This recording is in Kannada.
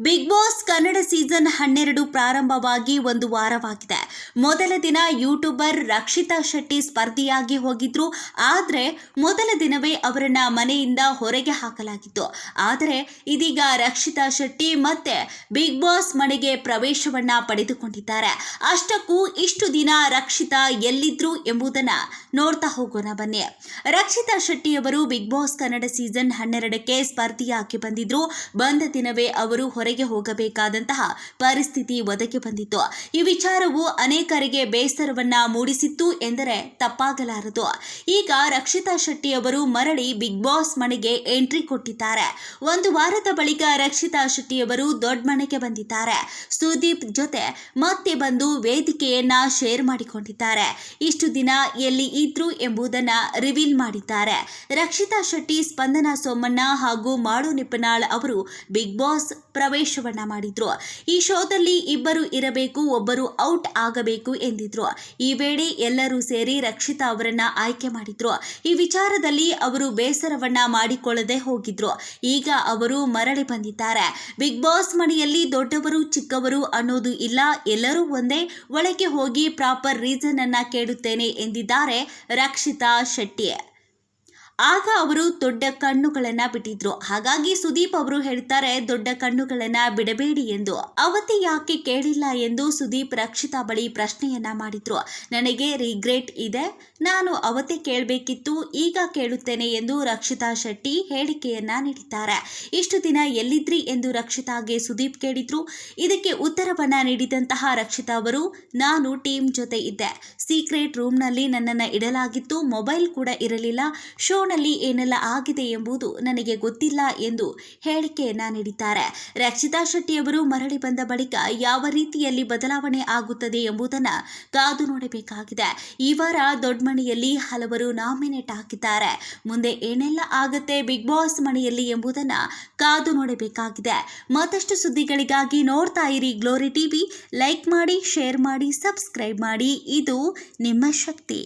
ಬಿಗ್ ಬಾಸ್ ಕನ್ನಡ ಸೀಸನ್ ಹನ್ನೆರಡು ಪ್ರಾರಂಭವಾಗಿ ಒಂದು ವಾರವಾಗಿದೆ. ಮೊದಲ ದಿನ ಯೂಟ್ಯೂಬರ್ ರಕ್ಷಿತಾ ಶೆಟ್ಟಿ ಸ್ಪರ್ಧಿಯಾಗಿ ಹೋಗಿದ್ರು. ಆದರೆ ಮೊದಲ ದಿನವೇ ಅವರನ್ನ ಮನೆಯಿಂದ ಹೊರಗೆ ಹಾಕಲಾಗಿತ್ತು. ಆದರೆ ಇದೀಗ ರಕ್ಷಿತಾ ಶೆಟ್ಟಿ ಮತ್ತೆ ಬಿಗ್ ಬಾಸ್ ಮನೆಗೆ ಪ್ರವೇಶವನ್ನ ಪಡೆದುಕೊಂಡಿದ್ದಾರೆ. ಅಷ್ಟಕ್ಕೂ ಇಷ್ಟು ದಿನ ರಕ್ಷಿತಾ ಎಲ್ಲಿದ್ರು ಎಂಬುದನ್ನ ನೋಡ್ತಾ ಹೋಗೋಣ ಬನ್ನಿ. ರಕ್ಷಿತಾ ಶೆಟ್ಟಿ ಅವರು ಬಿಗ್ ಬಾಸ್ ಕನ್ನಡ ಸೀಸನ್ ಹನ್ನೆರಡಕ್ಕೆ ಸ್ಪರ್ಧಿಯಾಗಿ ಬಂದಿದ್ರು. ಬಂದ ದಿನವೇ ಅವರು ಹೊರಗೆ ಹೋಗಬೇಕಾದಂತಹ ಪರಿಸ್ಥಿತಿ ಒದಗಿ ಬಂದಿತ್ತು. ಈ ವಿಚಾರವು ಅನೇಕರಿಗೆ ಬೇಸರವನ್ನ ಮೂಡಿಸಿತ್ತು ಎಂದರೆ ತಪ್ಪಾಗಲಾರದು. ಈಗ ರಕ್ಷಿತಾ ಶೆಟ್ಟಿ ಅವರು ಮರಳಿ ಬಿಗ್ ಬಾಸ್ ಮನೆಗೆ ಎಂಟ್ರಿ ಕೊಟ್ಟಿದ್ದಾರೆ. ಒಂದು ವಾರದ ಬಳಿಕ ರಕ್ಷಿತಾ ಶೆಟ್ಟಿ ಅವರು ದೊಡ್ಡ ಮನೆಗೆ ಬಂದಿದ್ದಾರೆ. ಸುದೀಪ್ ಜೊತೆ ಮತ್ತೆ ಬಂದು ವೇದಿಕೆಯನ್ನ ಶೇರ್ ಮಾಡಿಕೊಂಡಿದ್ದಾರೆ. ಇಷ್ಟು ದಿನ ಎಲ್ಲಿ ಇದ್ರು ಎಂಬುದನ್ನ ರಿವೀಲ್ ಮಾಡಿದ್ದಾರೆ. ರಕ್ಷಿತಾ ಶೆಟ್ಟಿ, ಸ್ಪಂದನ ಸೋಮಣ್ಣ ಹಾಗೂ ಮಾಡು ನಿಪ್ಪನಾಳ್ ಅವರು ಬಿಗ್ ಬಾಸ್ ಪ್ರವೇಶವನ್ನ ಮಾಡಿದ್ರು. ಈ ಶೋದಲ್ಲಿ ಇಬ್ಬರು ಇರಬೇಕು, ಒಬ್ಬರು ಔಟ್ ಆಗಬೇಕು ಎಂದಿದ್ರು. ಈ ವೇಳೆ ಎಲ್ಲರೂ ಸೇರಿ ರಕ್ಷಿತಾ ಅವರನ್ನ ಆಯ್ಕೆ ಮಾಡಿದ್ರು. ಈ ವಿಚಾರದಲ್ಲಿ ಅವರು ಬೇಸರವನ್ನ ಮಾಡಿಕೊಳ್ಳದೆ ಹೋಗಿದ್ರು. ಈಗ ಅವರು ಮರಳಿ ಬಂದಿದ್ದಾರೆ. ಬಿಗ್ ಬಾಸ್ ಮನೆಯಲ್ಲಿ ದೊಡ್ಡವರು, ಚಿಕ್ಕವರು ಅನ್ನೋದು ಇಲ್ಲ. ಎಲ್ಲರೂ ಒಂದೇ ಒಳಗೆ ಹೋಗಿ ಪ್ರಾಪರ್ ರೀಸನ್ ಅನ್ನ ಕೇಳುತ್ತೇನೆ ಎಂದಿದ್ದಾರೆ ರಕ್ಷಿತಾ ಶೆಟ್ಟಿ. ಆಗ ಅವರು ದೊಡ್ಡ ಕಣ್ಣುಗಳನ್ನ ಬಿಟ್ಟಿದ್ರು. ಹಾಗಾಗಿ ಸುದೀಪ್ ಅವರು ಹೇಳ್ತಾರೆ, ದೊಡ್ಡ ಕಣ್ಣುಗಳನ್ನ ಬಿಡಬೇಡಿ ಎಂದು. ಅವತ್ತೇ ಯಾಕೆ ಕೇಳಿಲ್ಲ ಎಂದು ಸುದೀಪ್ ರಕ್ಷಿತಾ ಬಳಿ ಪ್ರಶ್ನೆಯನ್ನ ಮಾಡಿದ್ರು. ನನಗೆ ರಿಗ್ರೆಟ್ ಇದೆ. ನಾನು ಅವತ್ತೇ ಕೇಳಬೇಕಿತ್ತು. ಈಗ ಕೇಳುತ್ತೇನೆ ಎಂದು ರಕ್ಷಿತಾ ಶೆಟ್ಟಿ ಹೇಳಿಕೆಯನ್ನ ನೀಡಿದ್ದಾರೆ. ಇಷ್ಟು ದಿನ ಎಲ್ಲಿದ್ರಿ ಎಂದು ರಕ್ಷಿತಾಗೆ ಸುದೀಪ್ ಕೇಳಿದ್ರು. ಇದಕ್ಕೆ ಉತ್ತರವನ್ನ ನೀಡಿದಂತಹ ರಕ್ಷಿತಾ ಅವರು, ನಾನು ಟೀಮ್ ಜೊತೆ ಇದ್ದೆ. ಸೀಕ್ರೆಟ್ ರೂಮ್ನಲ್ಲಿ ನನ್ನನ್ನು ಇಡಲಾಗಿತ್ತು. ಮೊಬೈಲ್ ಕೂಡ ಇರಲಿಲ್ಲ. ಶೋನಲ್ಲಿ ಏನೆಲ್ಲ ಆಗಿದೆ ಎಂಬುದು ನನಗೆ ಗೊತ್ತಿಲ್ಲ ಎಂದು ಹೇಳಿಕೆಯನ್ನ ನೀಡಿದ್ದಾರೆ. ರಕ್ಷಿತಾ ಶೆಟ್ಟಿಯವರು ಮರಳಿ ಬಂದ ಬಳಿಕ ಯಾವ ರೀತಿಯಲ್ಲಿ ಬದಲಾವಣೆ ಆಗುತ್ತದೆ ಎಂಬುದನ್ನು ಕಾದು ನೋಡಬೇಕಾಗಿದೆ. ಈ ವಾರ ದೊಡ್ಡಮನೆಯಲ್ಲಿ ಹಲವರು ನಾಮಿನೇಟ್ ಹಾಕಿದ್ದಾರೆ. ಮುಂದೆ ಏನೆಲ್ಲ ಆಗುತ್ತೆ ಬಿಗ್ ಬಾಸ್ ಮನೆಯಲ್ಲಿ ಎಂಬುದನ್ನು ಕಾದು ನೋಡಬೇಕಾಗಿದೆ. ಮತ್ತಷ್ಟು ಸುದ್ದಿಗಳಿಗಾಗಿ ನೋಡ್ತಾ ಇರಿ ಗ್ಲೋರಿ ಟಿವಿ. ಲೈಕ್ ಮಾಡಿ, ಶೇರ್ ಮಾಡಿ, ಸಬ್ಸ್ಕ್ರೈಬ್ ಮಾಡಿ. ಇದು ನಿಮ್ಮ ಶಕ್ತಿ.